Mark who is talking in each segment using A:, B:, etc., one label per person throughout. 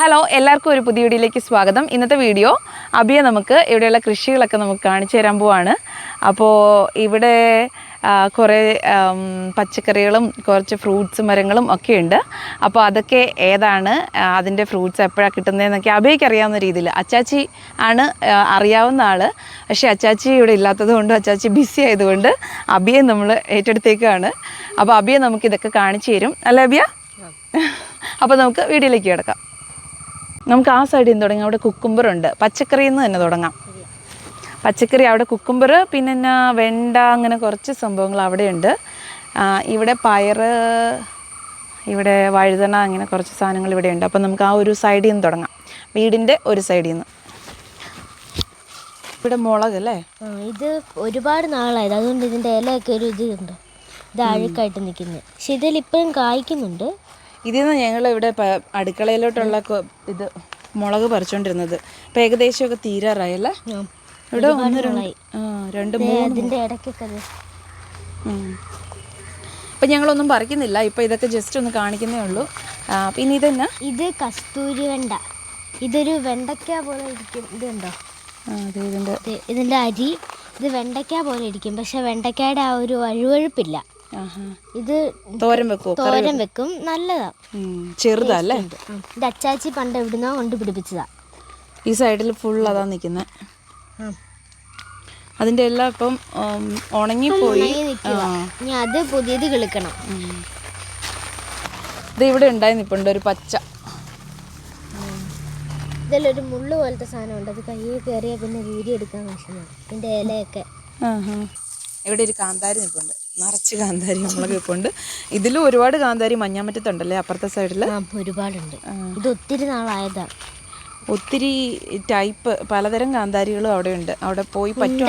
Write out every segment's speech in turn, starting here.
A: Hello എല്ലാവർക്കും ഒരു പുതിയ വീഡിയോയിലേക്ക് സ്വാഗതം. ഇന്നത്തെ വീഡിയോ അബിയെ നമുക്ക് ഇവിടെയുള്ള കൃഷികളൊക്കെ നമുക്ക് കാണിച്ചു തരാൻ പോവാണ്. അപ്പോൾ ഇവിടെ കുറേ പച്ചക്കറികളും കുറച്ച് ഫ്രൂട്ട്സ് മരങ്ങളും ഒക്കെ ഉണ്ട്. അപ്പോൾ അതൊക്കെ ഏതാണ് അതിന്റെ ഫ്രൂട്ട്സ് എപ്പോഴാണ് കിട്ടുന്നതെന്നൊക്കെ അബിയയ്ക്ക് അറിയാവുന്ന രീതിയിൽ. അച്ചാച്ചി ആണ് അറിയാവുന്ന ആൾ പക്ഷേ അച്ചാച്ചി ഇവിടെ ഇല്ലാത്തത് കൊണ്ട് അച്ചാച്ചി ബിസി ആയതുകൊണ്ട് അബിയെ നമ്മൾ ഏറ്റെടുത്തേക്കാണ്. അപ്പോൾ അബിയെ നമുക്ക് ഇതൊക്കെ കാണിച്ചു തരും. അല്ലേ അബിയ? അപ്പോൾ നമുക്ക് വീഡിയോയിലേക്ക് കിടക്കാം. നമുക്ക് ആ സൈഡിൽ നിന്ന് തുടങ്ങാം. അവിടെ കുക്കുംബർ ഉണ്ട്. പച്ചക്കറിയിൽ നിന്ന് തന്നെ തുടങ്ങാം. പച്ചക്കറി അവിടെ കുക്കുംബർ പിന്നെ എന്നാ വെണ്ട അങ്ങനെ കുറച്ച് സംഭവങ്ങൾ അവിടെയുണ്ട് ഇവിടെ പയറ് ഇവിടെ വഴുതന അങ്ങനെ കുറച്ച് സാധനങ്ങൾ ഇവിടെ ഉണ്ട്. അപ്പം നമുക്ക് ആ ഒരു സൈഡിൽ നിന്ന് തുടങ്ങാം. വീടിന്റെ ഒരു സൈഡിൽ നിന്ന്. ഇവിടെ മുളക് അല്ലേ?
B: ഇത് ഒരുപാട് നാളായത്. അതുകൊണ്ട് ഇതിന്റെ ഇലയൊക്കെ ഒരു ഇത് ഉണ്ട് ഇത് അഴുക്കായിട്ട് നിൽക്കുന്നത് പക്ഷെ ഇതിൽ ഇപ്പോഴും കായ്ക്കുന്നുണ്ട്.
A: ഇതിൽ നിന്ന് ഞങ്ങൾ ഇവിടെ അടുക്കളയിലോട്ടുള്ള ഇത് മുളക് പറിച്ചുകൊണ്ടിരുന്നത് ഇപ്പം ഏകദേശമൊക്കെ തീരാറായല്ലേ? ഇവിടെ ഒന്ന് രണ്ട് മൂന്ന് ഞങ്ങളൊന്നും പറിക്കുന്നില്ല. ഇപ്പം ഇതൊക്കെ ജസ്റ്റ് ഒന്ന് കാണിക്കുന്നേ ഉള്ളൂ. പിന്നെ ഇതെന്നാ?
B: ഇത് കസ്തൂരി വെണ്ട. ഇതൊരു വെണ്ടയ്ക്ക പോലെ ഇരിക്കും. ഇതുണ്ടോ?
A: ഇതിന്റെ
B: ഇതിന്റെ ഇതിന്റെ അരി. ഇത് വെണ്ടയ്ക്ക പോലെ ഇരിക്കും. പക്ഷെ വെണ്ടയ്ക്കയുടെ ആ ഒരു വഴുവഴുപ്പില്ല ഇത്
A: തോരൻ വെക്കും
B: തോരൻ വെക്കും. നല്ലതാ.
A: ചെറുതല്ലേ? ചെറുതാ അല്ലേ
B: ഇത് അച്ചാച്ചി പണ്ട് എവിടുന്നോ കൊണ്ട് പിടിപ്പിച്ചതാ
A: ഈ സൈഡിൽ ഫുൾ അതാ നിൽക്കുന്നത് അതിന്റെ എല്ലാം ഇപ്പം ഉണങ്ങിപ്പോയി.
B: ഉണങ്ങി പോയി ഇനി അത് പുതിയത് കിളിക്കണം.
A: ഇത് ഇവിടെ ഉണ്ടായി നിൽപ്പുണ്ട് ഒരു പച്ച.
B: ഇതിലൊരു മുള്ളു പോലത്തെ സാധനം ഉണ്ട് അത് കയ്യിൽ കയറിയാൽ പിന്നെ വീതി എടുക്കാൻ വിഷമം. ഇതിന്റെ ഇലയൊക്കെ.
A: ഇവിടെ ഒരു കാന്താരി നിൽപ്പുണ്ട് നിറച്ച് കാന്താരി നമ്മളൊക്കെ കൊണ്ട് ഇതിലും ഒരുപാട് കാന്താരി മഞ്ഞാമറ്റത്തുണ്ടല്ലേ അപ്പുറത്തെ സൈഡിൽ
B: ഒരുപാടുണ്ട്. ഇത് ഒത്തിരി നാളായതാ.
A: ഒത്തിരി ടൈപ്പ് പലതരം കാന്താരികളും അവിടെ ഉണ്ട് അവിടെ പോയി പറ്റും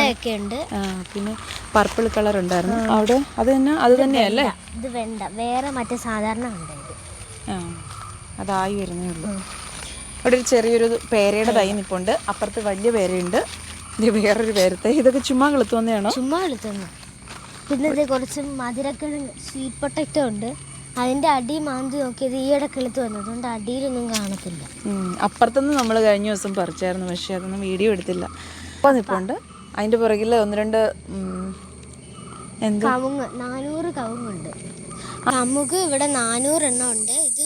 A: പിന്നെ പർപ്പിൾ കളർ ഉണ്ടായിരുന്നു അവിടെ അത് തന്നെ അത് തന്നെയല്ലേ
B: ഇത് വേണ്ട. വേറെ മറ്റേ സാധാരണ
A: ആ അതായി വരുന്നേ ഉള്ളൂ. അവിടെ ഒരു ചെറിയൊരു പേരയുടെ തൈ നിപ്പുണ്ട്. അപ്പുറത്ത് വലിയ പേരയുണ്ട്. ഇത് വേറൊരു പേരത്തെ. ഇതൊക്കെ ചുമ്മാ കളുത്തു വന്നതാണോ?
B: ചുമ്മാ കളിത്തുന്നു പിന്നെ ഇത് കുറച്ച് മധുരക്കിഴങ്ങ് സ്വീറ്റ് പൊട്ടറ്റോ ഉണ്ട്. അതിന്റെ അടി മാന്തി നോക്കിയത് ഈയിടെ കിളുത്ത് വന്നത്. അതുകൊണ്ട് അടിയിലൊന്നും കാണത്തില്ല.
A: അപ്പുറത്തുനിന്ന് നമ്മൾ കഴിഞ്ഞ ദിവസം പറിച്ചായിരുന്നു. പക്ഷേ അതൊന്നും വീഡിയോ എടുത്തില്ല. അപ്പം നിൽപ്പുണ്ട് അതിന്റെ പുറകിൽ ഒന്ന് രണ്ട് എന്താ
B: കവുങ്ങ് നാനൂറ് കവുങ്ങുണ്ട്. നമുക്ക് ഇവിടെ നാനൂറെണ്ണം ഉണ്ട്. ഇത്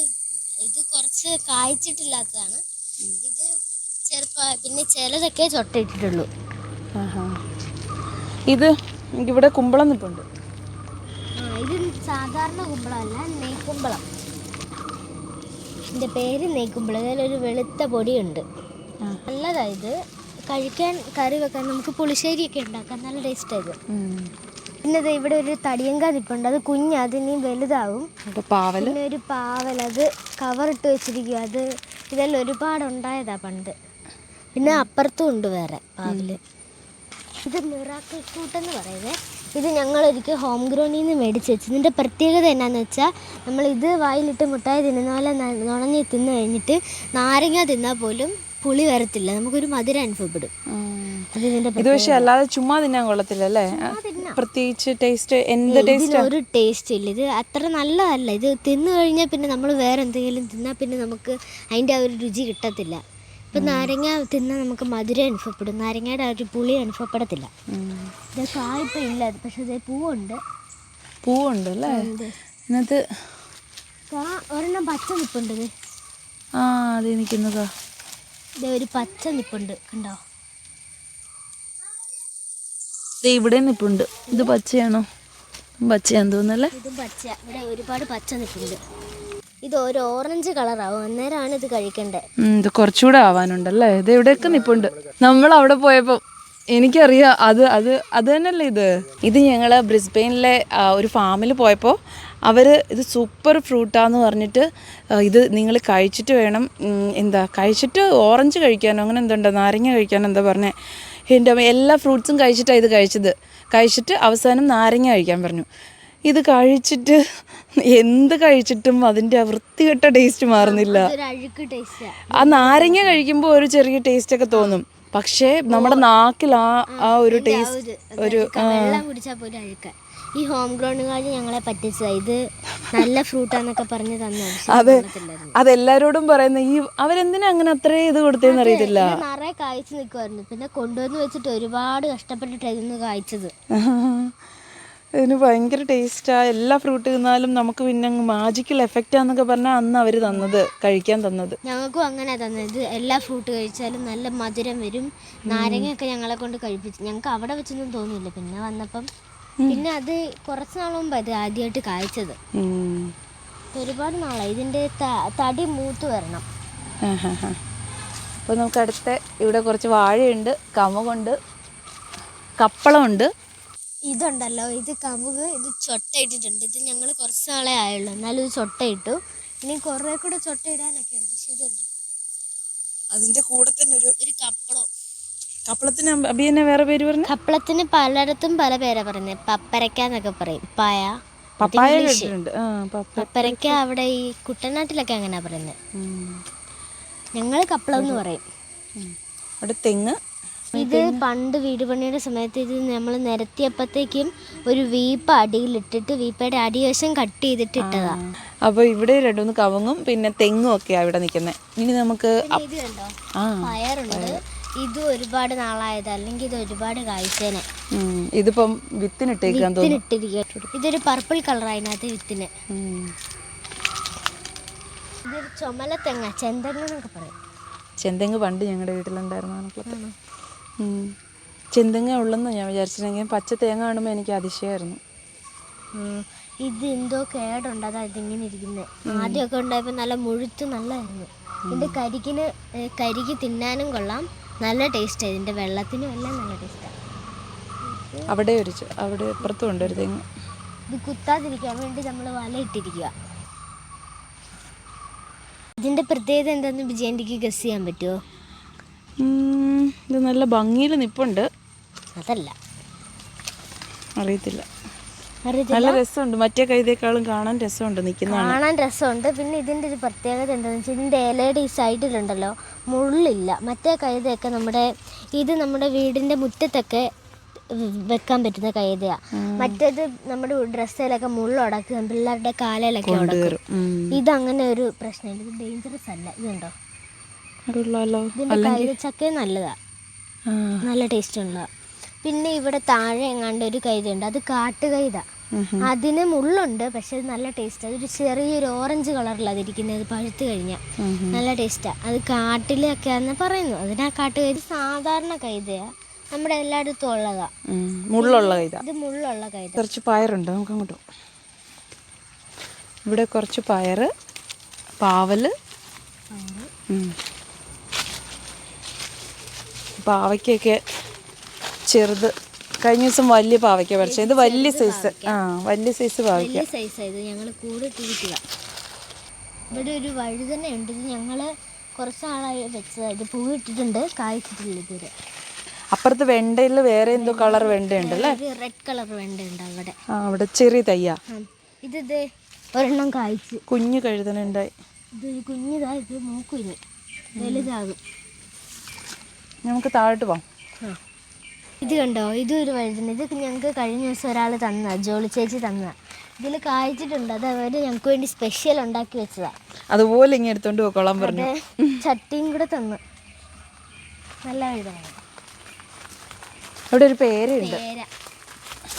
B: ഇത് കുറച്ച് കായ്ച്ചിട്ടില്ലാത്തതാണ്. ഇത് ചെറുപ്പ പിന്നെ ചിലതൊക്കെ ചൊട്ടയിട്ടിട്ടുള്ളൂ.
A: ഇത് ഇവിടെ കുമ്പളം നിൽപ്പുണ്ട്
B: ഇത് സാധാരണ കുമ്പളമല്ല നെയ്ക്കുമ്പളം. ഇതിന്റെ പേര് നെയ്ക്കുമ്പളം ഒരു വെളുത്ത പൊടിയുണ്ട്.
A: നല്ലതായത്
B: നല്ലതാ ഇത്. കഴിക്കാൻ കറി വെക്കാൻ നമുക്ക് പുളിശ്ശേരിയൊക്കെ ഉണ്ടാക്കാൻ നല്ല ടേസ്റ്റായത് ഇത്. പിന്നെ ദേ ഇവിടെ ഒരു തടിയങ്ക നിപ്പുണ്ട്. അത് കുഞ്ഞ് അതിനി വലുതാവും. പിന്നെ ഒരു പാവൽ അത് കവറിട്ട് വെച്ചിരിക്കും അത് ഇതെല്ലാം ഒരുപാട് ഉണ്ടായതാ പണ്ട്. പിന്നെ അപ്പുറത്തും ഉണ്ട് വേറെ പാവൽ. ഇത് മിറാക്കിൾ ഫ്രൂട്ട് എന്ന് പറയുന്നത് ഇത് ഞങ്ങൾ ഒരിക്കൽ ഹോം ഗ്രൗണ്ടിൽ നിന്ന് മേടിച്ച് വെച്ചു. ഇതിന്റെ പ്രത്യേകത എന്നാന്ന് വെച്ചാൽ നമ്മൾ ഇത് വായിലിട്ട് മുട്ടായി തിന്നുന്ന പോലെ നുണഞ്ഞ് തിന്നു കഴിഞ്ഞിട്ട് നാരങ്ങ തിന്നാൽ പോലും പുളി വരത്തില്ല. നമുക്കൊരു മധുരം അനുഭവപ്പെടും.
A: ഇത് പക്ഷെ അല്ലാതെ ചുമ്മാ തിന്നാൻ കൊള്ളത്തില്ല അല്ലേ? പ്രത്യേകിച്ച് ടേസ്റ്റ് എന്ത് ടേസ്റ്റ്?
B: ഒരു ടേസ്റ്റ് ഇല്ല. ഇത് അത്ര നല്ലതല്ല. ഇത് തിന്നു കഴിഞ്ഞാൽ പിന്നെ നമ്മൾ വേറെ എന്തെങ്കിലും തിന്നാൽ പിന്നെ നമുക്ക് അതിന്റെ ആ ഒരു രുചി കിട്ടത്തില്ല. ഇപ്പം നാരങ്ങ തിന്നാൽ നമുക്ക് മധുരം അനുഭവപ്പെടും. നാരങ്ങയുടെ ആ ഒരു പുളി അനുഭവപ്പെടത്തില്ല. ഇത് കായ്പ ഇല്ല. പക്ഷെ ഇത് പൂവുണ്ട്.
A: പൂവുണ്ട് അല്ലേ?
B: ഇന്നത്തെ ഒരെണ്ണം പച്ച നിപ്പുണ്ട് ഇത്
A: ആ അത് നിൽക്കുന്നതാ
B: ഇത് ഒരു പച്ച നിപ്പുണ്ട്. കണ്ടോ?
A: ദേ ഇവിടെ നിപ്പുണ്ട്. ഇത് പച്ചയാണോ? പച്ചയാന്ന് തോന്നുന്നല്ലേ
B: ഇതും പച്ച ഇവിടെ ഒരുപാട് പച്ച നിപ്പുണ്ട്. ഇത് ഒരു ഓറഞ്ച് കളറാവും. അന്നേരമാണ് ഇത് കഴിക്കേണ്ടത്
A: ഇത് കുറച്ചുകൂടെ ആവാനുണ്ടല്ലേ? ഇത് എവിടെയൊക്കെ നിപ്പുണ്ട്? നമ്മൾ അവിടെ പോയപ്പോൾ എനിക്കറിയാം അത് അത് അത് തന്നെയല്ലേ ഇത്? ഇത് ഞങ്ങൾ ബ്രിസ്ബെയിനിലെ ഒരു ഫാമിൽ പോയപ്പോൾ അവർ ഇത് സൂപ്പർ ഫ്രൂട്ടാന്ന് പറഞ്ഞിട്ട് ഇത് നിങ്ങൾ കഴിച്ചിട്ട് വേണം എന്താ കഴിച്ചിട്ട് ഓറഞ്ച് കഴിക്കാനോ അങ്ങനെ എന്തുണ്ടോ നാരങ്ങ കഴിക്കാനോ എന്താ പറഞ്ഞേ. എന്റെ എല്ലാ ഫ്രൂട്ട്സും കഴിച്ചിട്ടാണ് ഇത് കഴിച്ചത്. കഴിച്ചിട്ട് അവസാനം നാരങ്ങ കഴിക്കാൻ പറഞ്ഞു. ഇത് കഴിച്ചിട്ട് എന്ത് കഴിച്ചിട്ടും അതിന്റെ ആ വൃത്തികെട്ട ടേസ്റ്റ് മാറുന്നില്ല. ആ. നാരങ്ങ കഴിക്കുമ്പോൾ ഒരു ചെറിയ ടേസ്റ്റ് ഒക്കെ തോന്നും. പക്ഷേ നമ്മുടെ നാക്കിൽ ആ ആ ഒരു ടേസ്റ്റ് ഒരു
B: ഈ ഹോം ഗ്രൗണ്ടുകാർ ഞങ്ങളെ പറ്റിച്ചതാ. ഇത് നല്ല ഫ്രൂട്ടാന്നൊക്കെ പറഞ്ഞ് തന്നു
A: അതെ. അതെല്ലാരോടും പറയുന്ന ഈ അവരെന്തിനാ അങ്ങനെ അത്രേ ഇത് കൊടുത്തേന്ന് അറിയത്തില്ല.
B: നിറയെ കായ്ച്ചു നിൽക്കുമായിരുന്നു പിന്നെ കൊണ്ടുവന്ന് വെച്ചിട്ട് ഒരുപാട് കഷ്ടപ്പെട്ടിട്ടായിരുന്നു കായ്ച്ചത്.
A: ഇതിന് ഭയങ്കര ടേസ്റ്റാണ് എല്ലാ ഫ്രൂട്ട് തിന്നാലും നമുക്ക് പിന്നെ അങ്ങ് മാജിക്കൽ എഫക്റ്റാന്നൊക്കെ പറഞ്ഞാൽ അന്ന് അവർ തന്നത് കഴിക്കാൻ തന്നത്.
B: ഞങ്ങൾക്കും അങ്ങനെ തന്നത്. എല്ലാ ഫ്രൂട്ട് കഴിച്ചാലും നല്ല മധുരം വരും. നാരങ്ങയൊക്കെ ഞങ്ങളെ കൊണ്ട് കഴിപ്പിച്ചു ഞങ്ങൾക്ക് അവിടെ വെച്ചൊന്നും തോന്നിയില്ല. പിന്നെ വന്നപ്പം പിന്നെ അത് കുറച്ച് നാൾ മുമ്പ് അത് ആദ്യമായിട്ട് കായ്ച്ചത്. ഒരുപാട് നാളായി. ഇതിന്റെ തടി മൂത്ത് വരണം.
A: അപ്പൊ അപ്പോൾ നമുക്ക് അടുത്ത ഇവിടെ കുറച്ച് വാഴയുണ്ട് കമുകുണ്ട് കപ്പളമുണ്ട്.
B: ഇതുണ്ടല്ലോ ഇത് കമുക് ഇത് ചൊട്ട ഇട്ടിട്ടുണ്ട് ഇത് ഞങ്ങൾ കുറച്ച് നാളെ ആയുള്ളൂ. എന്നാലും ഇത് ചൊട്ട ഇട്ടു ഇനി കുറേ കൂടെ ചൊട്ട ഇടാനൊക്കെ ഉണ്ട് ഇതുണ്ടോ?
A: അതിന്റെ കൂടെ തന്നെ ഒരു
B: ഒരു കപ്പളം
A: കപ്പളത്തിന് അഭിയന്നെ വേറെ പേര് പറഞ്ഞു?
B: കപ്പളത്തിന് പലയിടത്തും പല പേരാ പറയുന്നത് പപ്പരക്ക എന്നൊക്കെ പറയും. പായ
A: പപ്പായ കേട്ടിട്ടുണ്ട്. ആ പപ്പ
B: പപ്പരക്ക അവിടെ ഈ കുട്ടനാട്ടിലൊക്കെ അങ്ങനെയാ പറയുന്നത്
A: ഉം.
B: ഞങ്ങൾ കപ്പളം എന്ന് പറയും
A: അവിടെ തെങ്ങ്
B: ഇത് പണ്ട് വീട് പണിയുടെ സമയത്ത് ഇത് നമ്മൾ നിരത്തിയപ്പോഴത്തേക്കും ഒരു വീപ്പ അടിയിലിട്ടിട്ട് വീപ്പയുടെ അടിവശം കട്ട് ചെയ്തിട്ട് ഇട്ടതാ
A: അപ്പോൾ ഇവിടെ രണ്ടുമൂന്ന് കവങ്ങും പിന്നെ തെങ്ങും ഒക്കെ ഇവിടെ നിൽക്കുന്നത് ഇനി നമുക്ക്
B: ഇത് കണ്ടോ? പയറുണ്ട്. ഇത് ഒരുപാട് നാളായത് അല്ലെങ്കിൽ ഇത് ഒരുപാട് കായ്ച്ചേനെ
A: ഇതിപ്പം വിത്തിനിട്ടേക്കാൻ
B: വിത്തിനിട്ടിരിക്കുക ഇതൊരു പർപ്പിൾ കളർ അതിനകത്ത് വിത്തിന്. ഇതൊരു ചുമല തെങ്ങ ചെന്തെങ്ങ് എന്നൊക്കെ പറയും.
A: ചെന്തെങ്ങ് പണ്ട് ഞങ്ങളുടെ വീട്ടിലുണ്ടായിരുന്നു. ചെന്തെങ്ങ ഉള്ളെന്ന് ഞാൻ വിചാരിച്ചിരുന്നെങ്കിൽ പച്ച തേങ്ങ കാണുമ്പോൾ എനിക്ക് അതിശയമായിരുന്നു.
B: ഇത് എന്തോ കേടുണ്ട്. അതാ ഇതിങ്ങനെ ഇരിക്കുന്നത് ആദ്യമൊക്കെ ഉണ്ടായപ്പോൾ നല്ല മുഴുത്ത് നല്ലതായിരുന്നു ഇതിന്റെ കരിക്കിന് കരിക്ക് തിന്നാനും കൊള്ളാം. നല്ല ടേസ്റ്റാണ് ഇതിന്റെ വെള്ളത്തിനും എല്ലാം നല്ല ടേസ്റ്റാണ്
A: അവിടെ ഒരു അവിടെ അപ്പുറത്തും ഉണ്ട് ഒരു തെങ്ങ്.
B: ഇത് കുത്താതിരിക്കാൻ വേണ്ടി നമ്മൾ വലയിട്ടിരിക്കുക ഇതിന്റെ പ്രത്യേകത എന്താണെന്ന് വിജയന്റെക്ക് ഗസ് ചെയ്യാൻ പറ്റുമോ.
A: ഇത് നല്ല ഭംഗിയിൽ നിപ്പുണ്ട്.
B: അതല്ല.
A: അറിയത്തില്ല. നല്ല രസമുണ്ട്. മറ്റേ കൈതേക്കാളും കാണാൻ രസമുണ്ട്. നിൽക്കുന്നതാണ്
B: കാണാൻ രസമുണ്ട്. പിന്നെ ഇതിന്റെ ഒരു പ്രത്യേകത എന്താണെന്ന് വെച്ചാൽ ഇതിന്റെ ഇലയുടെ ഈ സൈഡിലുണ്ടല്ലോ മുള്ളില്ല. മറ്റേ കൈതയൊക്കെ നമ്മുടെ ഇത് നമ്മുടെ വീടിന്റെ മുറ്റത്തൊക്കെ വെക്കാൻ പറ്റുന്ന കൈതയാ. മറ്റേത് നമ്മുടെ ഡ്രസ്സിലൊക്കെ മുള്ളടക്കും പിള്ളേരുടെ കാലയിലൊക്കെ ഉടക്കും.
A: കയറും അങ്ങനെ
B: ഇതങ്ങനെ ഒരു പ്രശ്നമില്ല. ഇത് ഡേഞ്ചറസ് അല്ല. ഇതുണ്ടോ? കൈതച്ചക്ക നല്ലതാ. നല്ല ടേസ്റ്റ് ഉള്ള പിന്നെ ഇവിടെ താഴെ എങ്ങാണ്ട് ഒരു കൈതയുണ്ട് അത് കാട്ടുകൈത. അതിന് മുള്ളുണ്ട് പക്ഷെ നല്ല ടേസ്റ്റ് അതൊരു ചെറിയൊരു ഓറഞ്ച് കളറിലാണ് അതിരിക്കുന്നത് അത് പഴുത്ത് കഴിഞ്ഞാൽ നല്ല ടേസ്റ്റാ അത് കാട്ടിലൊക്കെ ആണെന്ന് പറയുന്നു. അതിനാ കാട്ടുകൈത സാധാരണ കൈതയാ. നമ്മുടെ എല്ലായിടത്തും ഉള്ളതാ.
A: മുള്ളുള്ള കൈത.
B: ഇത് മുള്ളുള്ള കൈത.
A: കുറച്ച് പയറുണ്ട്. നമുക്ക് അങ്ങോട്ട് ഇവിടെ കുറച്ച് പയറ് പാവൽ. പാവയ്ക്കൊക്കെ ചെറുത്. കഴിഞ്ഞ ദിവസം വലിയ പാവയ്ക്ക പറിച്ചു. ഇത് വലിയ സൈസ് ആ വലിയ സൈസ് പാവയ്ക്ക.
B: ഇത്. ഞങ്ങൾ കൂടെ ഇട്ടിരിക്കുക. ഇവിടെ ഒരു ഇത് ഞങ്ങൾ കുറച്ച് നാളായി വെച്ചതാണ് ഇത് പൂവിട്ടിട്ടുണ്ട് കായ്ച്ചിട്ടില്ല ഇതുവരെ.
A: അപ്പുറത്ത് വെണ്ടയിൽ വേറെ എന്തോ കളർ വെണ്ടയുണ്ട് അല്ലേ?
B: ഒരു റെഡ് കളർ വെണ്ടയുണ്ട് അവിടെ.
A: ആ അവിടെ ചെറിയ തയ്യ.
B: ഇത് ഇത് ഒരെണ്ണം കായ്ച്ച്.
A: കുഞ്ഞു കഴുതനുണ്ടായി.
B: ഇത് കുഞ്ഞിതായി കുഞ്ഞിതാ. ഇത് മൂക്കുഞ്ഞ് വലുതാകും.
A: നമുക്ക് താഴോട്ട് പോവാം.
B: ഇത് കണ്ടോ? ഇതും ഒരു വഴുതന ഇത് ഞങ്ങൾക്ക് കഴിഞ്ഞ ദിവസം ഒരാൾ തന്ന ജോളി ചേച്ചി തന്ന ഇതിൽ കായ്ച്ചിട്ടുണ്ട്. അത് അവർ ഞങ്ങൾക്ക് വേണ്ടി സ്പെഷ്യൽ ഉണ്ടാക്കി വെച്ചതാ.
A: അതുപോലെ ഇങ്ങനെ എടുത്തോണ്ട് പോയിക്കോളാൻ പറഞ്ഞു.
B: ചട്ടിയും കൂടെ തന്നു. നല്ല വഴുതന
A: അവിടെ ഒരു പേരുണ്ട്
B: പേര.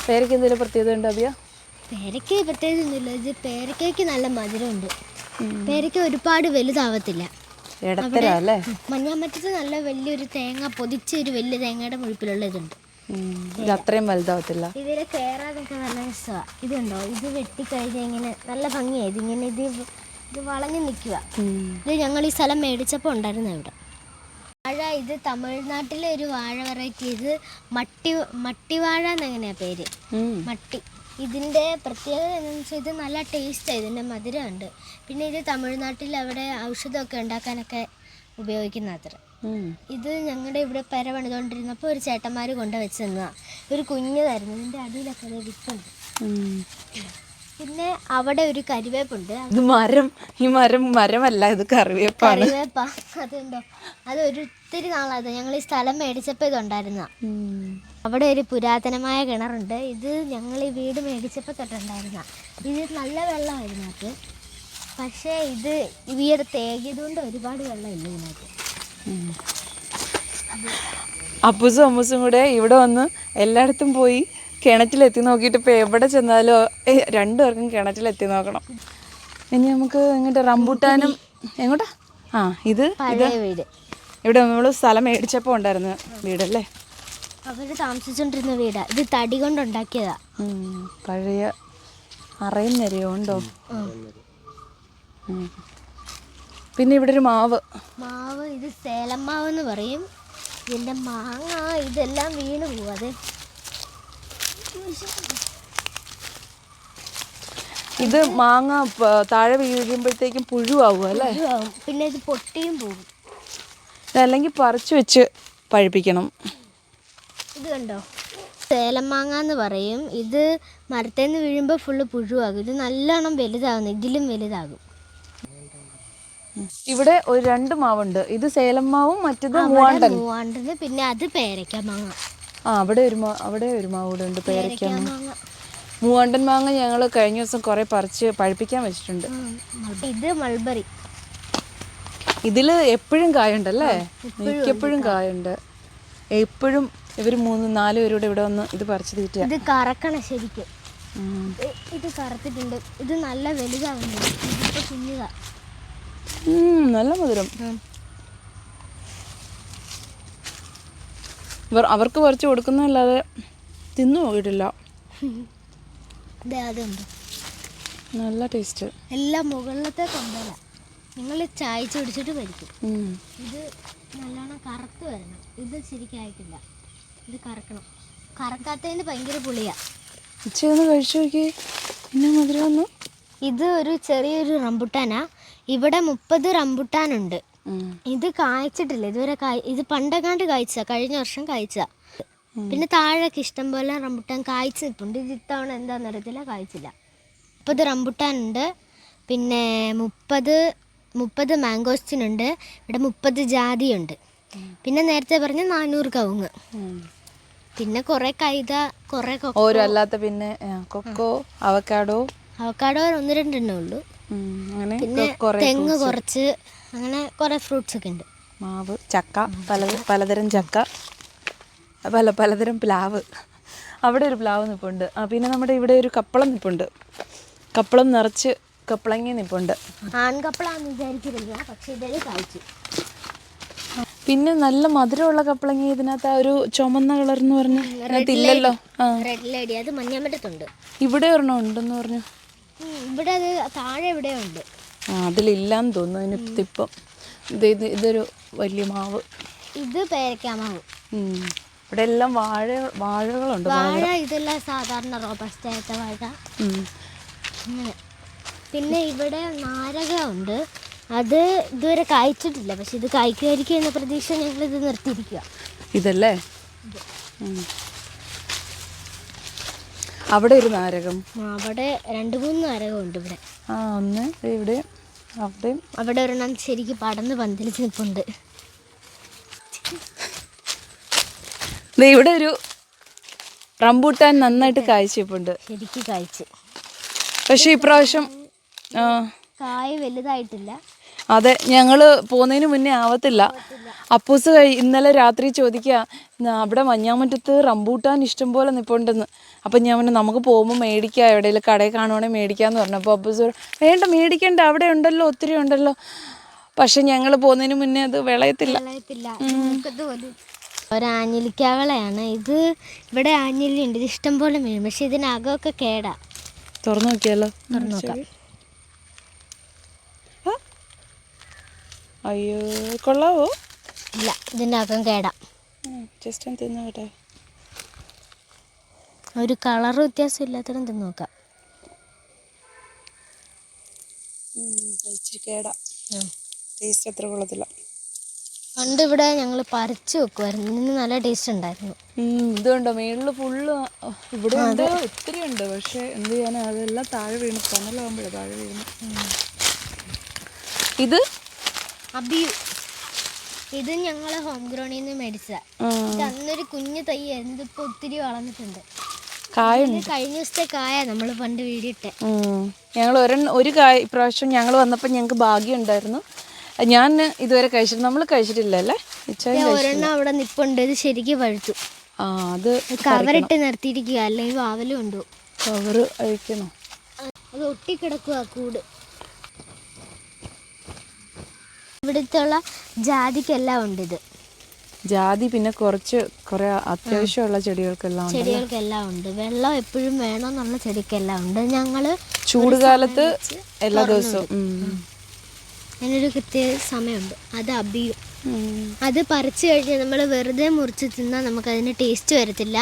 A: പേരയ്ക്ക് എന്തെങ്കിലും പ്രത്യേകത ഉണ്ടോ അഭിയ
B: പേരയ്ക്ക് പ്രത്യേകത ഒന്നുമില്ല. ഇത് പേരയ്ക്കയ്ക്ക് നല്ല മധുരമുണ്ട്. പേരക്ക് ഒരുപാട് വലുതാവത്തില്ല.
A: ഇടത്തര അല്ലേ?
B: മഞ്ഞാമറ്റത്ത് നല്ല വലിയൊരു തേങ്ങ പൊതിച്ച ഒരു വലിയ തേങ്ങയുടെ മുഴുപ്പിലുള്ള ഇതുണ്ട്.
A: ഇത് അത്രയും വലുതാവത്തില്ല.
B: ഇതിൽ കയറാനൊക്കെ നല്ല രസമാണ് ഇതുണ്ടോ? ഇത് വെട്ടിക്കഴിഞ്ഞാൽ ഇങ്ങനെ നല്ല ഭംഗിയായി ഇതിങ്ങനെ ഇത് ഇത് വളഞ്ഞു നിൽക്കുക ഇത് ഞങ്ങൾ ഈ സ്ഥലം മേടിച്ചപ്പോൾ ഉണ്ടായിരുന്നു ഇവിടെ. വാഴ ഇത് തമിഴ്നാട്ടിലെ ഒരു വാഴ വെറൈറ്റി ഇത് മട്ടി മട്ടിവാഴ എന്നെങ്ങനെയാ പേര്? മട്ടി. ഇതിന്റെ പ്രത്യേകത എന്താണെന്ന് വെച്ചാൽ ഇത് നല്ല ടേസ്റ്റാണ് ഇതിന്റെ മധുരമുണ്ട്. പിന്നെ ഇത് തമിഴ്നാട്ടിൽ അവിടെ ഔഷധമൊക്കെ ഉണ്ടാക്കാനൊക്കെ ഉപയോഗിക്കുന്ന അത്ര. ഇത് ഞങ്ങളുടെ ഇവിടെ പെര പണിതുകൊണ്ടിരുന്നപ്പോൾ ഒരു ചേട്ടന്മാർ കൊണ്ട് വെച്ച് തന്നതാണ് ഒരു കുഞ്ഞതായിരുന്നു ഇതിന്റെ അടിയിലൊക്കെ അത്
A: ഉം.
B: പിന്നെ അവിടെ ഒരു കരിവേപ്പുണ്ട്.
A: ഇത് മരം ഈ മരം മരമല്ല ഇത് കറിവേപ്പാണ്.
B: കറിവേപ്പ അതുണ്ടോ? അത് ഒരു ഒത്തിരി നാളായത് ഞങ്ങൾ ഈ സ്ഥലം മേടിച്ചപ്പോൾ ഇതുണ്ടായിരുന്ന. അവിടെ ഒരു പുരാതനമായ കിണറുണ്ട്. ഇത് ഞങ്ങൾ ഈ വീട് മേടിച്ചപ്പോൾ തൊട്ടുണ്ടായിരുന്ന. ഇത് നല്ല വെള്ളമായിരുന്നു അത് പക്ഷേ ഇത് ഈ തേകിയതുകൊണ്ട് ഒരുപാട് വെള്ളമില്ല ഇതിനകത്ത്
A: അപ്പൂസും അമ്മൂസും കൂടെ ഇവിടെ വന്ന് എല്ലായിടത്തും പോയി കിണറ്റിലെത്തി നോക്കിയിട്ട് ഇപ്പോൾ എവിടെ ചെന്നാലും രണ്ടുപേർക്കും കിണറ്റിലെത്തി നോക്കണം. ഇനി നമുക്ക് ഇങ്ങോട്ട് റംബൂട്ടാനും എങ്ങോട്ടാ? ആ ഇത്
B: ഇത് വീട്.
A: ഇവിടെ നമ്മൾ സ്ഥലം മേടിച്ചപ്പോൾ ഉണ്ടായിരുന്നു വീടല്ലേ?
B: അവർ താമസിച്ചുകൊണ്ടിരുന്ന വീടാ. ഇത് തടി കൊണ്ടുണ്ടാക്കിയതാ
A: പഴയ അറയും നിരയോണ്ടോ പിന്നെ ഇവിടെ ഒരു മാവ്.
B: മാവ് ഇത് സേലം മാവ് എന്ന് പറയും. ഇതിന്റെ മാങ്ങ ഇതെല്ലാം വീണ് പോവാ.
A: ഇത് മാങ്ങ താഴെ വീഴുമ്പോഴത്തേക്കും പുഴുവാകും അല്ലേ?
B: പിന്നെ ഇത് പൊട്ടിയും പോകും.
A: അല്ലെങ്കിൽ പറിച്ചു വെച്ച് പഴുപ്പിക്കണം.
B: ഇത് കണ്ടോ? സേലം മാങ്ങ എന്ന് പറയും. ഇത് മരത്തിൽ നിന്ന് വീഴുമ്പോൾ ഫുള്ള് പുഴുവാകും. ഇത് നല്ലോണം വലുതാകുന്നു ഇതിലും വലുതാകും.
A: ഇവിടെ ഒരു രണ്ട് മാവുണ്ട്. ഇത് സേലം മാവും മറ്റേത് മൂവാണ്ടൻ.
B: മൂവാണ്ടന് പിന്നെ അത് പേരയ്ക്ക മാങ്ങ.
A: ആ അവിടെ ഒരു മാ അവിടെ ഒരു മാവ് കൂടെ ഉണ്ട് പേരയ്ക്ക
B: പേരയ്ക്ക മാങ്ങ.
A: മൂവാണ്ടൻ മാങ്ങ ഞങ്ങൾ കഴിഞ്ഞ ദിവസം കുറേ പറിച്ച് പഴുപ്പിക്കാൻ വെച്ചിട്ടുണ്ട്.
B: ഇത് മൾബറി.
A: ഇതിൽ എപ്പോഴും കായുണ്ടല്ലേ? മിക്കപ്പോഴും കായുണ്ട്. എപ്പോഴും ഇവർ മൂന്ന് നാല് പേരൂടെ ഇവിടെ വന്ന് ഇത് പറിച്ചു തീറ്റ
B: ഇത് കറക്കണം ശരിക്കും. ഇത് കറുത്തിട്ടുണ്ട്. ഇത് നല്ല വലുതാവുന്നു. ഇതിപ്പോ കുഞ്ഞുതാ.
A: നല്ല മധുരം. ഇവർ അവർക്ക് പറിച്ച് കൊടുക്കുന്നതല്ലാതെ തിന്നു പോയിട്ടില്ല.
B: അതുണ്ട്.
A: നല്ല ടേസ്റ്റ്.
B: എല്ലാം മുകളിലത്തെ കൊണ്ടല്ല നിങ്ങൾ ചായച്ച് പിടിച്ചിട്ട്
A: വരിക്കും
B: ഇത് നല്ലോണം കറുത്ത് വരണം. ഇത് ശരിക്കായിട്ടില്ല. ഇത് കറക്കണം. കറക്കാത്തതിന് ഭയങ്കര
A: കഴിച്ചു നോക്കി പിന്നെ
B: ഇത് ഒരു ചെറിയൊരു റംബുട്ടാനാ. ഇവിടെ മുപ്പത് റംബുട്ടാനുണ്ട്.
A: ഉണ്ട്
B: ഇത് കായ്ച്ചിട്ടില്ല. ഇതുവരെ കായ് ഇത് പണ്ടെങ്ങാണ്ട് കായ്ച്ച കഴിഞ്ഞ വർഷം കായ്ച്ച പിന്നെ താഴേക്ക് ഇഷ്ടം പോലെ റംബുട്ടാൻ കായ്ച്ച് നിൽപ്പുണ്ട്. ഇത് ഇത്തവണ എന്താണെന്ന് അറിയത്തില്ല. കായ്ച്ചില്ല. മുപ്പത് റംബുട്ടാനുണ്ട്. പിന്നെ മുപ്പത് മുപ്പത് മാംഗോസ്റ്റിനുണ്ട്. ഇവിടെ മുപ്പത് ജാതിയുണ്ട്. പിന്നെ നേരത്തെ പറഞ്ഞ നാനൂറ് കവുങ്ങ്. പിന്നെ കുറേ കൈത കുറേ കൊക്കോ.
A: ഓരോ അല്ലാത്ത പിന്നെ കൊക്കോ അവക്കാഡോ
B: അവക്കാടോ ഒന്ന് രണ്ടെണ്ണേ ഉള്ളൂ.
A: അങ്ങനെ
B: പിന്നെ തെങ്ങ് കുറച്ച് അങ്ങനെ കുറേ ഫ്രൂട്ട്സ് ഒക്കെ ഉണ്ട്.
A: മാവ് ചക്ക പല പലതരം ചക്ക പല പലതരം പ്ലാവ്. അവിടെ ഒരു പ്ലാവ് നിൽപ്പുണ്ട് ആ പിന്നെ നമ്മുടെ ഇവിടെ ഒരു കപ്പളം നിൽപ്പുണ്ട് കപ്പളം നിറച്ച് കപ്പളങ്ങി നിൽപ്പുണ്ട്
B: ആൺകപ്പളാന്ന് വിചാരിച്ചിരുന്നില്ല പക്ഷെ ഇതേ കായ്ച്ചു.
A: പിന്നെ നല്ല മധുരമുള്ള കപ്പളങ്ങ ഇതിനകത്ത് ആ ഒരു ചുമന്ന കളർ എന്ന് പറഞ്ഞു അതിനകത്ത് ഇല്ലല്ലോ. ആ.
B: റെഡ് ലേഡി അത് മഞ്ഞാമ്പറ്റത്തുണ്ട്
A: ഇവിടെ ഒരെണ്ണം ഉണ്ടെന്ന് പറഞ്ഞു.
B: ഇവിടെ അത് താഴെ ഇവിടെ ഉണ്ട്.
A: ആ അതിലില്ലാന്ന് തോന്നുന്നു അതിനകത്ത് ഇപ്പം ഇത് ഇത് ഇതൊരു വലിയ മാവ്.
B: ഇത് പേരക്കാമാവ്.
A: ഇവിടെ എല്ലാം വാഴ വാഴകളുണ്ട്
B: വാഴ ഇതെല്ലാം സാധാരണ റോബസ്റ്റായത്ത വാഴ. പിന്നെ ഇവിടെ നാരക ഉണ്ട്. അത് ഇതുവരെ കായ്ച്ചിട്ടില്ല. പക്ഷെ ഇത് കായ്ക്കുമായിരിക്കും എന്ന പ്രതീക്ഷ ഞങ്ങൾ ഇത്. നിർത്തിയിരിക്കുക
A: ഇതല്ലേ അവിടെ ഒരു നാരകം.
B: അവിടെ രണ്ട് മൂന്ന് നാരകമുണ്ട് ഇവിടെ.
A: ആ ഒന്ന് ഇവിടെ അവിടെയും
B: അവിടെ ഒരെണ്ണം ശരിക്കും പടന്ന് പന്തലിച്ച് നിൽപ്പുണ്ട്
A: ഇവിടെ ഒരു റംബൂട്ടാൻ നന്നായിട്ട് കായ്ച്ചിപ്പുണ്ട്
B: ശരിക്കും കായ്ച്ച്.
A: പക്ഷെ ഇപ്രാവശ്യം
B: കായ് വലുതായിട്ടില്ല.
A: അതെ ഞങ്ങൾ പോകുന്നതിന് മുന്നേ ആവത്തില്ല. അപ്പൂസ് കഴി ഇന്നലെ രാത്രി ചോദിക്കുക അവിടെ മഞ്ഞാമറ്റത്ത് റംബൂട്ടാൻ ഇഷ്ടം പോലെ നിൽപ്പുണ്ടെന്ന് അപ്പം ഞാൻ പറഞ്ഞു നമുക്ക് പോകുമ്പോൾ മേടിക്കാം എവിടെയെങ്കിലും കടയിൽ കാണുവാണെങ്കിൽ മേടിക്കാമെന്ന് പറഞ്ഞു. അപ്പോൾ അപ്പൂസ് വേണ്ട മേടിക്കണ്ട അവിടെ ഉണ്ടല്ലോ ഒത്തിരി ഉണ്ടല്ലോ. പക്ഷെ ഞങ്ങൾ പോകുന്നതിന് മുന്നേ അത് വിളയത്തില്ല.
B: ഒരു ആഞ്ഞിലിക്കാവളയാണ് ഇത് ഇവിടെ ആഞ്ഞിലി ഉണ്ട് ഇത് ഇഷ്ടം പോലെ വീഴും പക്ഷെ ഇതിനകമൊക്കെ കേടാ.
A: തുറന്നു നോക്കിയാലോ?
B: തുറന്നു നോക്കാം.
A: അയ്യോ കൊള്ളാവോ?
B: ഇല്ല ഇതിന്റെ അകം കേടാം
A: ജസ്റ്റ് ഒന്ന് തിന്നോട്ടെ.
B: ഒരു കളർ വ്യത്യാസം ഇല്ലാത്തതും തിന്ന് നോക്കാം.
A: ഇച്ചിരി കേടാ. ടേസ്റ്റ് അത്ര കൊള്ളത്തില്ല.
B: പണ്ട് ഇവിടെ ഞങ്ങൾ പറിച്ചു വെക്കുമായിരുന്നു ഇതിന് നല്ല ടേസ്റ്റ് ഉണ്ടായിരുന്നു.
A: ഇതുണ്ടോ മേളിൽ ഫുള്ള് ഇവിടെ ഉണ്ട് ഒത്തിരി ഉണ്ട്. പക്ഷെ എന്ത് ചെയ്യാനാ? അതെല്ലാം താഴെ വീണു കനലാകുമ്പോഴേ താഴെ വീണു. ഇത്?
B: അബിയു ഇത് ഞങ്ങളെ ഹോം ഗ്രൗണ്ടിൽ നിന്ന് മേടിച്ച അന്നൊരു കുഞ്ഞു തൈ ആയിരുന്നു ഇപ്പൊ ഒത്തിരി വളർന്നിട്ടുണ്ട്. കഴിഞ്ഞ ദിവസത്തെ കായ നമ്മൾ പണ്ട് വീടിട്ടെ
A: ഞങ്ങൾ ഒരെണ്ണം ഒരു കായ ഇപ്രാവശ്യം ഞങ്ങൾ വന്നപ്പോൾ ഞങ്ങൾക്ക് ഭാഗ്യം ഉണ്ടായിരുന്നു. ഞാൻ ഇതുവരെ കഴിച്ചിട്ട് നമ്മൾ കഴിച്ചിട്ടില്ല അല്ലേ?
B: ഒരെണ്ണം അവിടെ നിപ്പുണ്ട് ഇത് ശരിക്കും പഴുത്തു.
A: ആ അത്
B: കവറിട്ട് നിർത്തിയിരിക്കുക അല്ലെങ്കിൽ വാവലും ഉണ്ടോ?
A: കവറ് അഴിക്കണോ?
B: അത് ഒട്ടിക്കിടക്കുക കൂട്. ഇവിടുത്തെ ഉള്ള ജാതിക്കെല്ലാം ഉണ്ട് ഇത്.
A: ജാതി പിന്നെ കുറച്ച് കുറെ അത്യാവശ്യമുള്ള ചെടികൾക്കെല്ലാം
B: ചെടികൾക്കെല്ലാം ഉണ്ട്. വെള്ളം എപ്പോഴും വേണമെന്നുള്ള ചെടിക്കെല്ലാം ഉണ്ട്. ഞങ്ങൾ
A: ചൂടുകാലത്ത് എല്ലാ ദിവസവും.
B: അതിനൊരു കൃത്യ സമയമുണ്ട്. അത് അബിയും. അത് പറിച്ചു കഴിഞ്ഞാൽ നമ്മൾ വെറുതെ മുറിച്ച് തിന്നാൽ നമുക്ക് അതിന് ടേസ്റ്റ് വരത്തില്ല.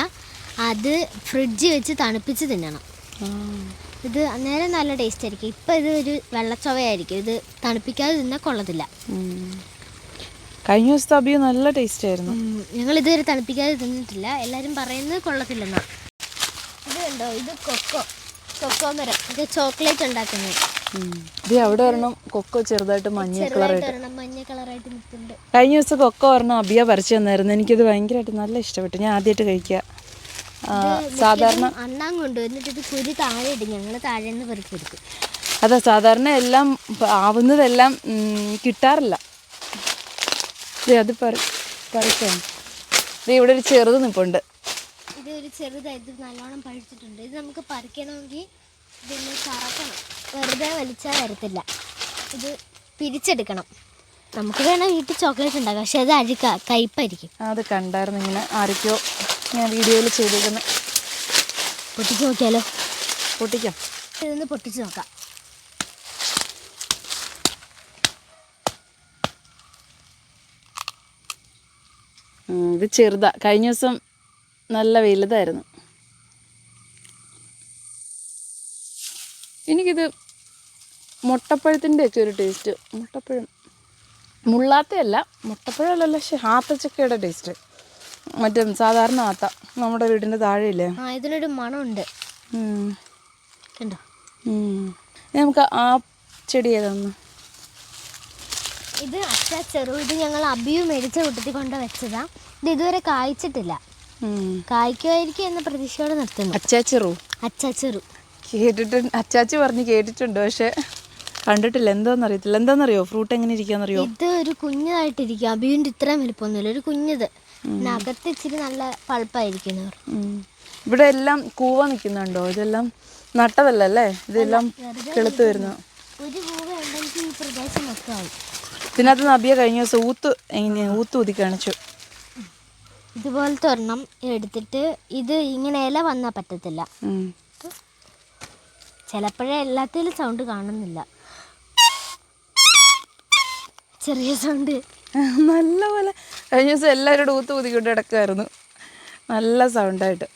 B: അത് ഫ്രിഡ്ജ് വെച്ച് തണുപ്പിച്ച് തിന്നണം. ഇത് അന്നേരം നല്ല ടേസ്റ്റ് ആയിരിക്കും. ഇപ്പം ഇത് ഒരു വെള്ളച്ചൊവയായിരിക്കും. ഇത് തണുപ്പിക്കാതെ തിന്നാൽ കൊള്ളത്തില്ല.
A: കഴിഞ്ഞ ദിവസത്തെ അബിയ നല്ല ടേസ്റ്റ് ആയിരുന്നു.
B: ഞങ്ങൾ ഇതുവരെ തണുപ്പിക്കാതെ തിന്നിട്ടില്ല. എല്ലാവരും പറയുന്നത് കൊള്ളത്തില്ലെന്നാ. ഇത് കണ്ടോ? ഇത് കൊക്കോ. കൊക്കോ മരം. ഇത് ചോക്ലേറ്റ് ഉണ്ടാക്കുന്നത്
A: ഇത് അവിടെ ഒരെണ്ണം കൊക്കോ ചെറുതായിട്ട് മഞ്ഞ കളറായിട്ട്
B: മഞ്ഞ കളറായിട്ട് നിൽക്കുന്നുണ്ട്
A: കഴിഞ്ഞ ദിവസം കൊക്കോ ഒരെണ്ണം അബിയ പറിച്ചു തന്നായിരുന്നു. എനിക്കത് ഭയങ്കരമായിട്ട് നല്ല ഇഷ്ടപ്പെട്ടു. ഞാൻ ആദ്യമായിട്ട് കഴിക്കുക. സാധാരണ
B: അണ്ണാൻ കൊണ്ടുവന്നിട്ട് ഇത് കുരു താഴെ ഇടും. ഞങ്ങൾ താഴെ നിന്ന് പെറുക്കിയെടുക്കും
A: അതെ സാധാരണ എല്ലാം ആവുന്നതെല്ലാം കിട്ടാറില്ല. അത് പറി പറിക്കാം ദേ ഇവിടെ ഒരു ചെറുത് നിപ്പുണ്ട്.
B: ഇത് ഒരു ചെറുതായിട്ട് നല്ലോണം പഴിച്ചിട്ടുണ്ട് ഇത് നമുക്ക് പറിക്കണമെങ്കിൽ ഇതൊന്ന് കറക്കണം. വെറുതെ വലിച്ചാൽ വരത്തില്ല. ഇത് പിരിച്ചെടുക്കണം. നമുക്ക് വേണം വീട്ടിൽ ചോക്ലേറ്റ് ഉണ്ടാക്കാം. പക്ഷെ അത് അഴുക്ക. കയ്പായിരിക്കും
A: അത് കണ്ടായിരുന്നു. ഇങ്ങനെ ആരൊക്കെയോ ഞാൻ വീഡിയോയിൽ ചെയ്തേക്കുന്നത്
B: പൊട്ടിച്ച് നോക്കിയാലോ?
A: പൊട്ടിക്കാം?
B: ഇതൊന്ന് പൊട്ടിച്ച് നോക്കാം.
A: ഇത് ചെറുതാ. കഴിഞ്ഞ ദിവസം നല്ല വലുതായിരുന്നു. എനിക്കിത് മുട്ടപ്പഴത്തിന്റെ ഒക്കെ ഒരു ടേസ്റ്റ്. മുട്ടപ്പഴം. മുള്ളാത്തയല്ല മുട്ടപ്പഴമല്ലല്ലോ പക്ഷേ ഹാത്തച്ചക്കയുടെ ടേസ്റ്റ്. മറ്റേ സാധാരണ ആത്ത നമ്മുടെ വീടിന്റെ താഴെയില്ലേ?
B: ആ ഇതിനൊരു മണമുണ്ട്. കണ്ടോ.
A: നമുക്ക് ആ ചെടി ഏതാന്ന്?
B: ഇത് അച്ഛാ ചെറു ഇത് ഞങ്ങൾ അബിയു മേടിച്ച കൂട്ടത്തിൽ കൊണ്ട് വെച്ചതാ. ഇത് ഇതുവരെ കായ്ച്ചിട്ടില്ല. കായ്ക്കുമായിരിക്കും എന്ന പ്രതീക്ഷയോടെ നിർത്തുന്നു.
A: അച്ചാച്ചെറു
B: അച്ചാച്ചെറു ചെറു.
A: കേട്ടിട്ടുണ്ട് അച്ചാച്ചി പറഞ്ഞ് കേട്ടിട്ടുണ്ട് പക്ഷെ കണ്ടിട്ടില്ല. എന്താണെന്നറിയത്തില്ല എന്താണെന്നറിയോ ഫ്രൂട്ട് എങ്ങനെ ഇരിക്കാന്നറിയോ
B: ഇത് ഒരു കുഞ്ഞതായിട്ടിരിക്കും. അബിയുന്റെ ഇത്രയും വലിപ്പമൊന്നുമില്ല. ഒരു കുഞ്ഞത്. അകത്ത് ഇച്ചിരി നല്ല
A: പഴുപ്പായിരിക്കും. ഇവിടെ എല്ലാം കൂവ നിൽക്കുന്നുണ്ടോ ഇതെല്ലാം നട്ടതല്ലേ ഇതെല്ലാം കിളുത്ത് വരുന്നു. ഇതിനകത്ത് നബിയ കഴിഞ്ഞ ദിവസം ഊത്ത് ഊത്ത് ഊതി കാണിച്ചു.
B: ഇതുപോലത്തെ ഒരെണ്ണം എടുത്തിട്ട് ഇത് ഇങ്ങനെ ഇല വന്നാൽ പറ്റത്തില്ല. ചിലപ്പോഴേ എല്ലാത്തിലും സൗണ്ട് കാണുന്നില്ല. ചെറിയ സൗണ്ട്
A: നല്ല പോലെ കഴിഞ്ഞ ദിവസം എല്ലാവരോടും ഊത്ത് ഊതിക്കൊണ്ട് കിടക്കുമായിരുന്നു നല്ല സൗണ്ടായിട്ട്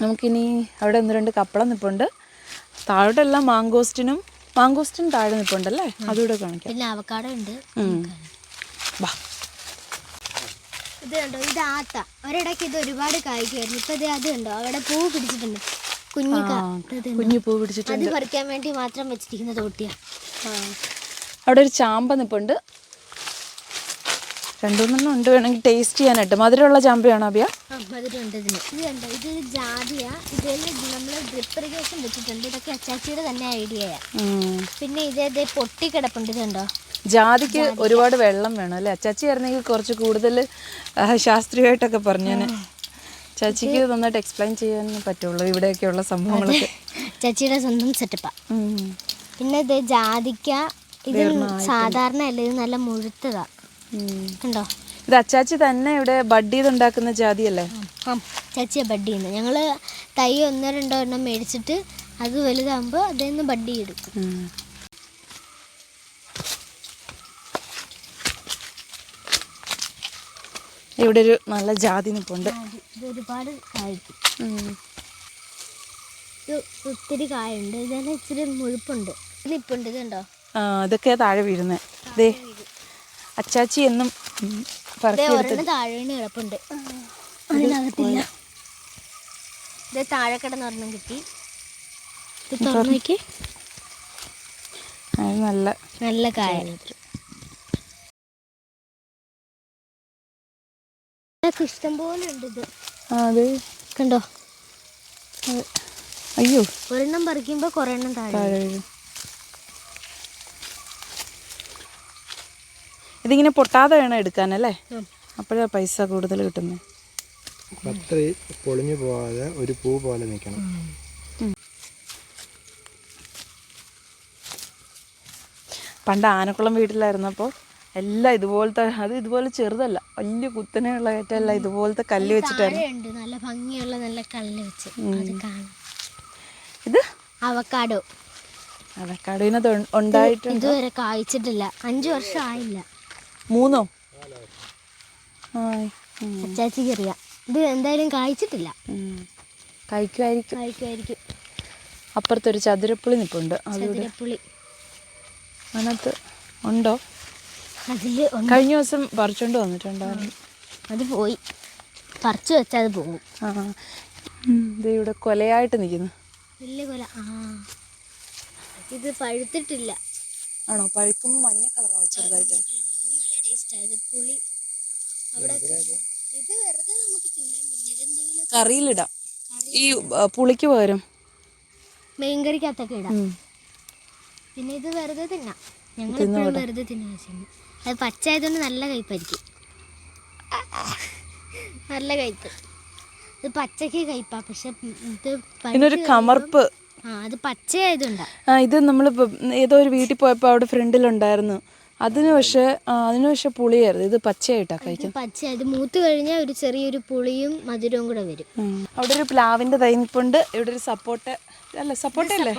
A: നമുക്കിനി അവിടെ ഒന്ന് രണ്ട് കപ്പളം നിൽപ്പുണ്ട് താഴോട്ടെല്ലാം മാങ്കോസ്റ്റിനും മാങ്കോസ്റ്റിനും താഴെ നിൽപ്പുണ്ടല്ലേ അതുകൂടെ കാണിക്കാം.
B: പിന്നെ അവക്കാടോ ഉണ്ട്.
A: വാ.
B: ഇത് കണ്ടോ? ഇത് ആത്ത. ഒരിടയ്ക്ക് ഇത് ഒരുപാട് ഇപ്പൊ ഇത് അത് കണ്ടോ? അവിടെ പൂ പിടിച്ചിട്ടുണ്ട്. കുഞ്ഞു
A: പൂ പിടിച്ചിട്ടുണ്ട്.
B: അത് പറിക്കാൻ വേണ്ടി മാത്രം വെച്ചിരിക്കുന്ന തോട്ടിയാ.
A: അവിടെ ഒരു ചാമ്പ നിൽപ്പുണ്ട് രണ്ടുമൂന്നെണ്ണം ഉണ്ട് വേണമെങ്കിൽ ടേസ്റ്റ് ചെയ്യാനായിട്ട്. മധുരമുള്ള ചാമ്പയാണോ അബിയ
B: ആ മധുരമുണ്ട് ഇതിന്. ഇത് കണ്ടോ? ഇത് ജാതിയാ. ഇതിൽ നമ്മൾ ഡ്രിപ്പ് ഇറിഗേഷൻ വെച്ചിട്ടുണ്ട്. ഇതൊക്കെ അച്ചാച്ചിയുടെ തന്നെ ഐഡിയയാ പിന്നെ ഇതേ പൊട്ടി കിടപ്പുണ്ട്.
A: ജാതിക്ക് ഒരുപാട് വെള്ളം വേണം അല്ലേ? ചാച്ചി ആയിരുന്നെങ്കിൽ കുറച്ച് കൂടുതൽ ശാസ്ത്രീയമായിട്ടൊക്കെ പറഞ്ഞേനെ ചാച്ചിക്ക് നന്നായിട്ട് എക്സ്പ്ലെയിൻ ചെയ്യാൻ പറ്റുള്ളൂ ഇവിടെയൊക്കെയുള്ള സംഭവങ്ങളൊക്കെ.
B: ചാച്ചിയുടെ സ്വന്തം സെറ്റപ്പാ പിന്നെ ഇത് ജാതിക്ക. ഇത് സാധാരണ അല്ല ഇത് നല്ല മുഴുത്തതാ.
A: ഇത് അച്ചാച്ചി തന്നെ ഇവിടെ ബഡ് ചെയ്തുണ്ടാക്കുന്ന ജാതിയല്ലേ?
B: ആ ചച്ചിയെ ബഡ് ചെയ്യുന്നത്. ഞങ്ങൾ തൈ ഒന്നോ രണ്ടോ എണ്ണം മേടിച്ചിട്ട് അത് വലുതാകുമ്പോൾ അതിൽ നിന്ന് ബഡ് ചെയ്തെടുക്കും
A: ഇവിടെ ഒരു നല്ല ജാതി നിൽപ്പുണ്ട്
B: ഇത് ഒരുപാട് ഒത്തിരി കായുണ്ട്. ഇതെല്ലാം ഇച്ചിരി മുഴുപ്പുണ്ട്. നിപ്പുണ്ട്. ഇതുണ്ടോ?
A: ആ ഇതൊക്കെ താഴെ വീഴുന്നേ. ദേ അച്ചാച്ചി എന്നും
B: കിടപ്പുണ്ട്. അതിനകത്തില്ല. ഇത് താഴെ കിടന്ന് ഒരെണ്ണം കിട്ടി. ഇത് തുറന്നേക്ക്
A: അത് നല്ല
B: നല്ല കായ ഇഷ്ടം പോലെ ഉണ്ട് ഇത്.
A: അതെ
B: കണ്ടോ?
A: അയ്യോ.
B: ഒരെണ്ണം പറിക്കുമ്പോ കൊറേ എണ്ണം താഴെ
A: താഴെ വീഴും ഇതിങ്ങനെ പൊട്ടാതെ വേണം എടുക്കാനല്ലേ
B: അല്ലേ
A: അപ്പോഴാ പൈസ കൂടുതൽ കിട്ടുന്നത്.
C: പത്രി പൊളിഞ്ഞു പോവാതെ ഒരു പൂ പോലെ നിൽക്കണം
A: പണ്ട് ആനക്കുളം വീട്ടിലായിരുന്നപ്പോൾ എല്ലാം ഇതുപോലത്തെ അത് ഇതുപോലെ ചെറുതല്ല വലിയ കുത്തനെയുള്ള കയറ്റമല്ല ഇതുപോലത്തെ കല്ല് വെച്ചിട്ടായിരുന്നു.
B: നല്ല ഭംഗിയുള്ള നല്ല കല്ല് വെച്ച്. അത് കാണാം.
A: ഇത്?
B: അവക്കാടോ.
A: അവക്കാടോ ഉണ്ടായിട്ടുണ്ട്.
B: ഇതുവരെ കായ്ച്ചിട്ടില്ല. അഞ്ചു വർഷം ആയില്ല.
A: മൂന്നോ.
B: അച്ചാച്ചിക്ക് അറിയാം ഇത് എന്തായാലും കായ്ച്ചിട്ടില്ല.
A: കഴിക്കുമായിരിക്കും.
B: കായ്ക്കുമായിരിക്കും
A: അപ്പുറത്തൊരു ചതുരപ്പുളി നിൽപ്പുണ്ട് അത്
B: ചതുരപ്പുളി.
A: അതിനകത്ത് ഉണ്ടോ?
B: അതിൽ
A: കഴിഞ്ഞ ദിവസം പറിച്ചോണ്ട് വന്നിട്ടുണ്ടായിരുന്നു.
B: അത് പോയി. പറിച്ചു വെച്ചാൽ അത് പോകും.
A: ആ. ദേ ഇവിടെ കൊലയായിട്ട് നിൽക്കുന്നു
B: വലിയ കൊല. ആ. ഇത് പഴുത്തിട്ടില്ല.
A: ആണോ? പഴുക്കുമ്പോൾ മഞ്ഞ കളറാവും ചെറുതായിട്ട്.
B: ഇത് പുളി. അവിടെ ഇത് വെറുതെ നമുക്ക് തിന്നാൻ പിന്നെ എന്തെങ്കിലും
A: കറിയിലിടാം. ഈ പുളിക്ക് പകരം.
B: മീൻകറിക്കകത്തൊക്കെ ഇടാം. പിന്നെ ഇത് വെറുതെ തിന്നാം. ഞങ്ങൾ ഇപ്പോഴും വെറുതെ തിന്നാൻ അത് പച്ച ആയതുകൊണ്ട് നല്ല കയ്പായിരിക്കും നല്ല കയ്പ്പ്. ഇത് പച്ചക്ക് കയ്പാ പക്ഷെ ഇത് പിന്നൊരു
A: ഇതിനൊരു കമർപ്പ്.
B: ആ അത് പച്ചയായതുകൊണ്ടാണ്
A: ആ ഇത് നമ്മളിപ്പോൾ ഏതോ ഒരു വീട്ടിൽ പോയപ്പോൾ അവിടെ ഫ്രണ്ടിലുണ്ടായിരുന്നു. അതിന് പക്ഷേ അതിന് പക്ഷേ പുളിയായിരുന്നു ഇത് പച്ചയായിട്ടാ
B: ഇത്
A: കഴിക്കും
B: പച്ച ഇത് മൂത്ത് കഴിഞ്ഞാൽ ഒരു ചെറിയൊരു പുളിയും മധുരവും കൂടെ വരും.
A: അവിടെ ഒരു പ്ലാവിന്റെ തൈ ഇവിടെ ഒരു സപ്പോർട്ട് അല്ല സപ്പോർട്ട അല്ലേ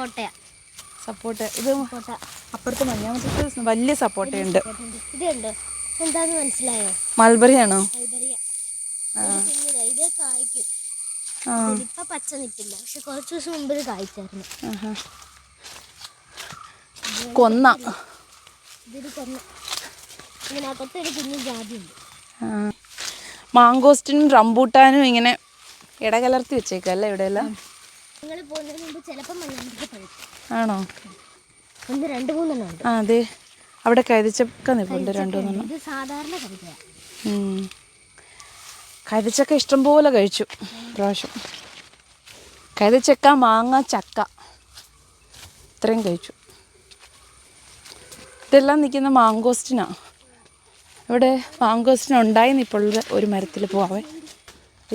A: സപ്പോർട്ട് ഇത്
B: സപ്പോട്ട.
A: അപ്പുറത്ത് മഞ്ഞാമത്തെ വലിയ
B: കണ്ടോ? എന്താന്ന് മനസ്സിലായോ?
A: മൾബറി ആണോ
B: മൾബറിയ ഒരു കുഞ്ഞിതാ ഇത് കായ്ക്കും.
A: ആ.
B: ഇപ്പൊ പച്ച നിൽക്കില്ല പക്ഷെ കുറച്ച് ദിവസം മുമ്പ് ഇത് കായ്ച്ചായിരുന്നു.
A: കൊന്ന.
B: ഇതൊരു കൊന്ന ഇതിനകത്ത് ഒരു കുഞ്ഞു ജാതി ഉണ്ട്
A: ആ. മാങ്കോസ്റ്റിനും റംബൂട്ടാനും ഇങ്ങനെ ഇടകലർത്തി വെച്ചേക്കല്ലേ ഇവിടെയെല്ലാം?
B: നിങ്ങൾ പോകുന്നതിന് മുമ്പ് ചിലപ്പം പഴുക്കും
A: ആണോ?
B: ഒന്ന് രണ്ട് മൂന്നെണ്ണം ഉണ്ട്.
A: ആ അതെ. അവിടെ കരിച്ചക്ക നിൽപ്പുണ്ട് രണ്ടു മൂന്നെണ്ണം.
B: ഇത് സാധാരണ
A: ഉം. ഇഷ്ടം ഇഷ്ടംപോലെ കഴിച്ചു പ്രാവശ്യം കരിച്ചക്ക മാങ്ങ ചക്ക. ഇത്രയും കഴിച്ചു. ഇതെല്ലാം നിൽക്കുന്ന മാങ്കോസ്റ്റിനാ. ഇവിടെ മാങ്കോസ്റ്റിന് ഉണ്ടായി നിൽപ്പുള്ളത് ഒരു മരത്തിൽ പോവാൻ.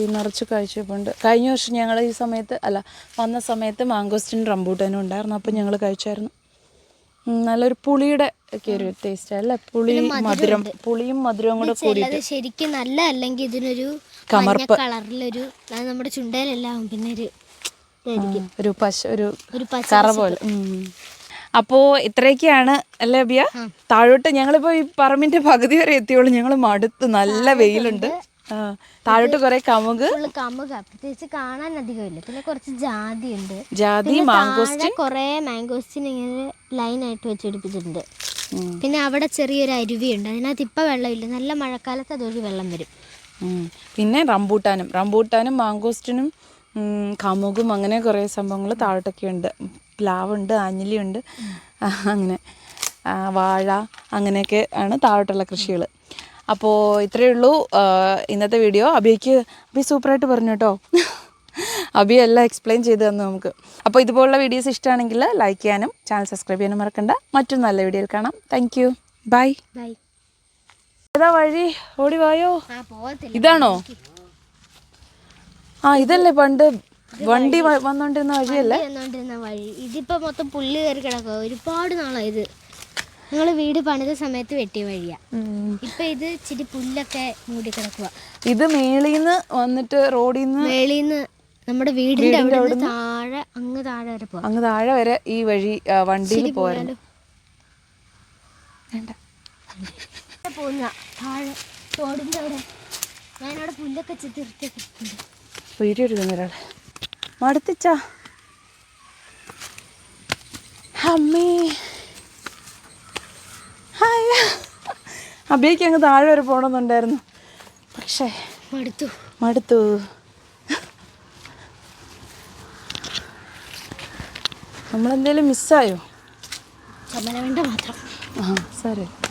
A: ഈ നിറച്ച് കഴിച്ചപ്പോണ്ട്. കഴിഞ്ഞ വർഷം ഞങ്ങൾ ഈ സമയത്ത് അല്ല വന്ന സമയത്ത് മാങ്കോസ്റ്റിനും റംബൂട്ടാനും ഉണ്ടായിരുന്നു. അപ്പം ഞങ്ങൾ കഴിച്ചായിരുന്നു. നല്ലൊരു പുളിയുടെ ഒക്കെ ഒരു ടേസ്റ്റ് അല്ലേ പുളി മധുരം പുളിയും മധുരവും കൂടെ കൂടി
B: ശരിക്കും നല്ല അല്ലെങ്കിൽ ഇതിനൊരു
A: കമർപ്പ്.
B: കളറിലൊരു നമ്മുടെ ചുണ്ടയിലെല്ലാം. പിന്നെ ഒരു
A: ഒരു പശ ഒരു കറ പോലെ. അപ്പോ ഇത്രയൊക്കെയാണ് അല്ലേ അബിയ താഴോട്ട് ഞങ്ങളിപ്പോ ഈ പറമ്പിന്റെ പകുതി വരെ എത്തിയോളൂ ഞങ്ങൾ മടുത്ത് നല്ല വെയിലുണ്ട്. താഴോട്ട് കുറെ കമുക്.
B: കമുക. പ്രത്യേകിച്ച് കാണാൻ അധികമില്ല പിന്നെ കുറച്ച് ജാതി ഉണ്ട്
A: ജാതി
B: മാംഗോസ്റ്റിൻ കുറേ മാംഗോസ്റ്റിൻ ഇങ്ങനെ ലൈൻ ആയിട്ട്
A: ഉം.
B: പിന്നെ അവിടെ ചെറിയൊരു അരുവിയുണ്ട്. അതിനകത്ത് ഇപ്പം വെള്ളമില്ല. നല്ല മഴക്കാലത്ത് അതൊരു വെള്ളം വരും.
A: പിന്നെ റംബൂട്ടാനും. റംബൂട്ടാനും മാങ്കോസ്റ്റിനും കമുകും അങ്ങനെ കുറേ സംഭവങ്ങൾ താഴോട്ടൊക്കെ ഉണ്ട് പ്ലാവുണ്ട് ആഞ്ഞിലിയുണ്ട്. അങ്ങനെ. വാഴ അങ്ങനെയൊക്കെ ആണ് താഴോട്ടുള്ള കൃഷികൾ അപ്പോൾ ഇത്രയേ ഉള്ളൂ. ഇന്നത്തെ വീഡിയോ. അബിക്ക് അബി സൂപ്പറായിട്ട് പറഞ്ഞു കേട്ടോ. അബി എല്ലാം എക്സ്പ്ലെയിൻ ചെയ്ത് തന്നു നമുക്ക്. അപ്പോൾ ഇതുപോലുള്ള വീഡിയോസ് ഇഷ്ടമാണെങ്കിൽ ലൈക്ക് ചെയ്യാനും ചാനൽ സബ്സ്ക്രൈബ് ചെയ്യാനും മറക്കണ്ട. മറ്റൊരു നല്ല വീഡിയോയിൽ കാണാം. താങ്ക് യു ബൈ
B: ബൈ
A: ഏതാ വഴി? ഓടി വായോ? ഇതാണോ? ആ ഇതല്ലേ പണ്ട് വണ്ടി വന്നോണ്ടിരുന്ന വഴിയല്ലേ?
B: വന്നോണ്ടിരുന്ന വഴി. ഇതിപ്പോ മൊത്തം പുല്ല് കയറി കിടക്കുക ഒരുപാട് നാളായി ഇത്. ഞങ്ങൾ വീട് പണിത സമയത്ത് വെട്ടിയ വഴിയാ. ഇപ്പൊ ഇത് ഇച്ചിരി പുല്ലൊക്കെ മൂടി കിടക്കുക
A: ഇത് മേളിന്ന് വന്നിട്ട് റോഡിന്ന്
B: മേളിന്ന് നമ്മുടെ വീടിന്റെ അവിടെ താഴെ അങ്ങ് താഴെ വരെ പോവാം.
A: അങ്ങ് താഴെ വരെ ഈ വഴി വണ്ടി വണ്ടിയിൽ
B: പോയാലോ? പോകുന്ന താഴെ റോഡിന്റെ അവിടെ. ഞാനവിടെ പുല്ലൊക്കെ
A: വീഡിയോ എടുക്കുന്ന ഒരാൾ മടുത്തിച്ചാ. അമ്മേ. ഹായ അബിക്ക് അങ്ങ് താഴെ വരെ പോകണമെന്നുണ്ടായിരുന്നു പക്ഷേ
B: മടുത്തു.
A: മടുത്തു. നമ്മളെന്തേലും മിസ്സായോ?
B: വേണ്ട മാത്രം.
A: ആ സാരമില്ല.